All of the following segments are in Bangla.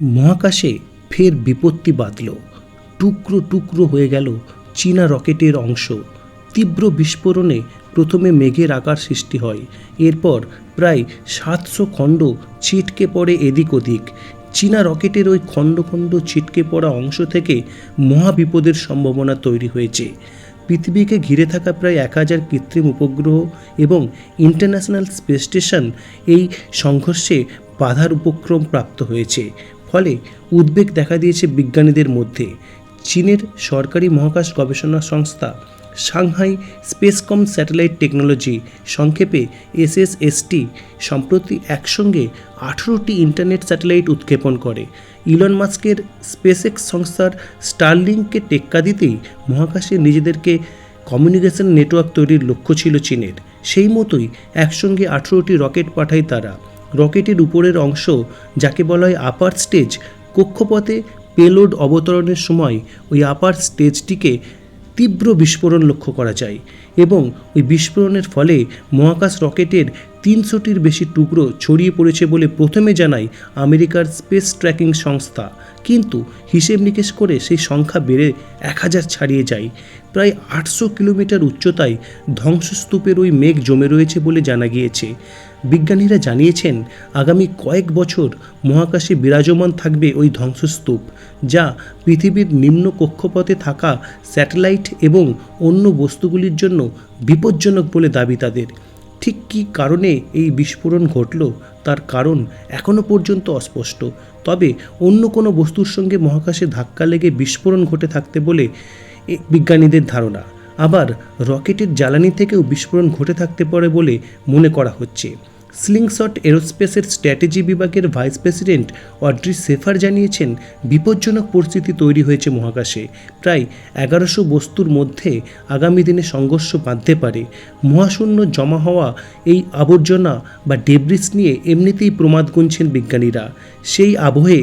মহাকাশে ফের বিপত্তি বাঁধল। টুকরো টুকরো হয়ে গেল চীনা রকেটের অংশ। তীব্র বিস্ফোরণে প্রথমে মেঘের আকার সৃষ্টি হয়, এরপর প্রায় সাতশো খণ্ড ছিটকে পড়ে এদিক ওদিক। চীনা রকেটের ওই খণ্ড খণ্ড ছিটকে পড়া অংশ থেকে মহাবিপদের সম্ভাবনা তৈরি হয়েছে। পৃথিবীকে ঘিরে থাকা প্রায় এক হাজার কৃত্রিম উপগ্রহ এবং ইন্টারন্যাশনাল স্পেস স্টেশন এই সংঘর্ষে বাধার উপক্রম প্রাপ্ত হয়েছে। ফলে উদ্বেগ দেখা দিয়েছে বিজ্ঞানীদের মধ্যে। চীনের সরকারি মহাকাশ গবেষণা সংস্থা সাংহাই স্পেসকম স্যাটেলাইট টেকনোলজি সংক্ষেপে এসএসএসটি সম্প্রতি একসঙ্গে আঠেরোটি ইন্টারনেট স্যাটেলাইট উৎক্ষেপণ করে। ইলন মাস্কের স্পেসএক্স সংস্থার স্টারলিংককে টেক্কা দিতেই মহাকাশে নিজেদেরকে কমিউনিকেশন নেটওয়ার্ক তৈরির লক্ষ্য ছিল চীনের। সেই মতোই একসঙ্গে আঠেরোটি রকেট পাঠায় তারা। রকেটের উপরের অংশ, যাকে বলা হয় আপার স্টেজ কক্ষপথে পেলোড অবতরণের সময় ওই আপার স্টেজটিকে তীব্র বিস্ফোরণ লক্ষ্য করা যায়। এবং ওই বিস্ফোরণের ফলে মহাকাশ রকেটের তিনশোটির বেশি টুকরো ছড়িয়ে পড়েছে বলে প্রথমে জানায় আমেরিকার স্পেস ট্র্যাকিং সংস্থা। কিন্তু হিসেব নিকেশ করে সেই সংখ্যা বেড়ে এক হাজার ছাড়িয়ে যায়। প্রায় আটশো কিলোমিটার উচ্চতায় ধ্বংসস্তূপের ওই মেঘ জমে রয়েছে বলে জানা গিয়েছে। বিজ্ঞানীরা জানিয়েছেন, আগামী কয়েক বছর মহাকাশে বিরাজমান থাকবে ওই ধ্বংসস্তূপ, যা পৃথিবীর নিম্ন কক্ষপথে থাকা স্যাটেলাইট এবং অন্য বস্তুগুলির জন্য বিপজ্জনক বলে দাবি তাদের। ঠিক কী কারণে এই বিস্ফোরণ ঘটল? তার কারণ এখনও পর্যন্ত অস্পষ্ট। তবে অন্য কোনো বস্তুর সঙ্গে মহাকাশে ধাক্কা লেগে বিস্ফোরণ ঘটে থাকতে বলে বিজ্ঞানীদের ধারণা। আবার রকেটের জ্বালানি থেকেও বিস্ফোরণ ঘটে থাকতে পারে বলে মনে করা হচ্ছে। স্লিংশট এরোস্পেসের স্ট্র্যাটেজি বিভাগের ভাইস প্রেসিডেন্ট অড্রি সেফার জানিয়েছেন, বিপজ্জনক পরিস্থিতি তৈরি হয়েছে মহাকাশে। প্রায় এগারোশো বস্তুর মধ্যে আগামী দিনে সংঘর্ষ বাঁধতে পারে। মহাশূন্য জমা হওয়া এই আবর্জনা বা ডেব্রিস নিয়ে এমনিতেই প্রমাদ গুনছেন বিজ্ঞানীরা। সেই আবহে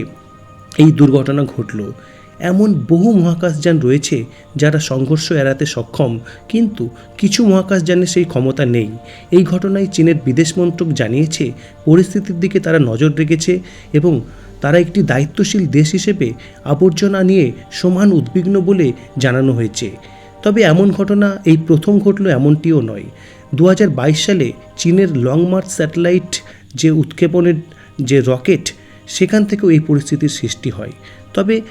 এই দুর্ঘটনা ঘটল। এমন বহু মহাকাশযান রয়েছে যারা সংঘর্ষ এড়াতে সক্ষম, কিন্তু কিছু মহাকাশযানের সেই ক্ষমতা নেই। এই ঘটনায় চীনের বিদেশ মন্ত্রক জানিয়েছে, পরিস্থিতির দিকে তারা নজর রেখেছে এবং তারা একটি দায়িত্বশীল দেশ হিসেবে আবর্জনা নিয়ে সমান উদ্বিগ্ন বলে জানানো হয়েছে। তবে এমন ঘটনা, এই প্রথম ঘটল এমনটিও নয়। দু সালে চীনের লং মার্চ স্যাটেলাইট যে উৎক্ষেপণের যে রকেট, সেখান থেকেও এই পরিস্থিতির সৃষ্টি হয়। তবে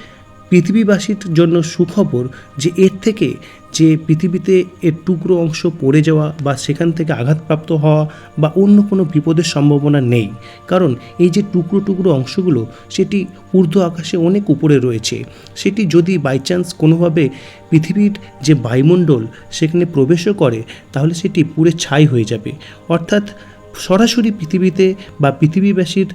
পৃথিবীবাসীর জন্য সুখবর যে এর থেকে যে পৃথিবীতে এর টুকরো অংশ পড়ে যাওয়া বা সেখান থেকে আঘাতপ্রাপ্ত হওয়া বা অন্য কোনো বিপদের সম্ভাবনা নেই। কারণ এই যে টুকরো টুকরো অংশগুলো, সেটি ঊর্ধ্ব আকাশে অনেক উপরে রয়েছে। সেটি যদি বাই চান্স কোনোভাবে পৃথিবীর যে বায়ুমণ্ডল সেখানে প্রবেশও করে, তাহলে সেটি পুরে ছাই হয়ে যাবে। অর্থাৎ সরাসরি পৃথিবীতে বা পৃথিবীবাসীর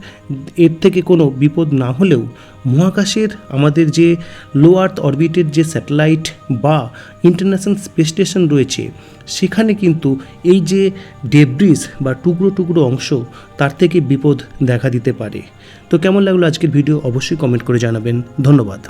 এর থেকে কোনো বিপদ না হলেও মহাকাশের আমাদের যে লো আর্থ অরবিটের যে স্যাটেলাইট বা ইন্টারন্যাশনাল স্পেস স্টেশন রয়েছে, সেখানে কিন্তু এই যে ডেব্রিজ বা টুকরো টুকরো অংশ, তার থেকে বিপদ দেখা দিতে পারে। তো কেমন লাগল আজকের ভিডিও অবশ্যই কমেন্ট করে জানাবেন। ধন্যবাদ।